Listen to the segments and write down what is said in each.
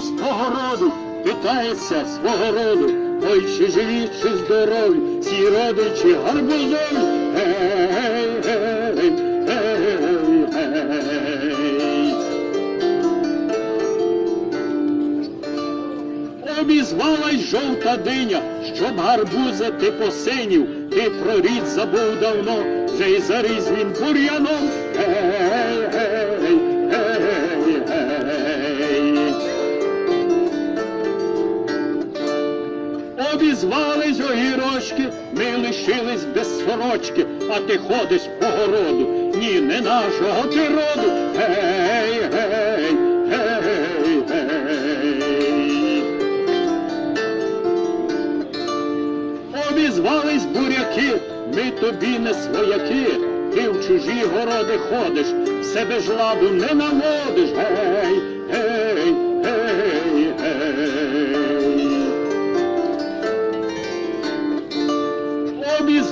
свого роду, питається свого роду. Ой, чи живі, чи здорові, ці родичі гарбузові. Обізвалась жовта диня, щоб гарбузити посинів, ти про рід забув давно, вже й заріз він бур'яном. Гей, гей, Обізвались огірочки, ми лишились без сорочки, а ти ходиш по городу, ні, не нашого ти роду. Гей, гей, гей, гей. Обізвались буряки, ми тобі не свояки, ти в чужі городи ходиш, себе ж ладу не наводиш.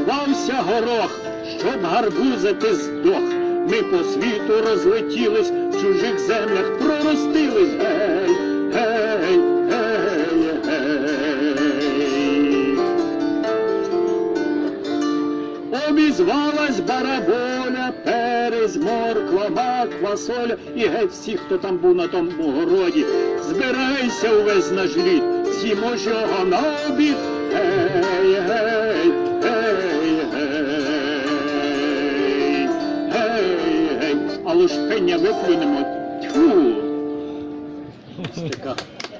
Обізвався горох, щоб гарбузити здох. Ми по світу розлетілись, в чужих землях проростились. Гей, гей, гей, гей. Обізвалась бараболя, перець, морква, мак, квасоля і геть всі, хто там був на тому городі. Збирайся увесь наш лід, з'їмо ж його на обід. Гей, гей, гей, ж пеня виплюнемо. Тьфу. Ось така.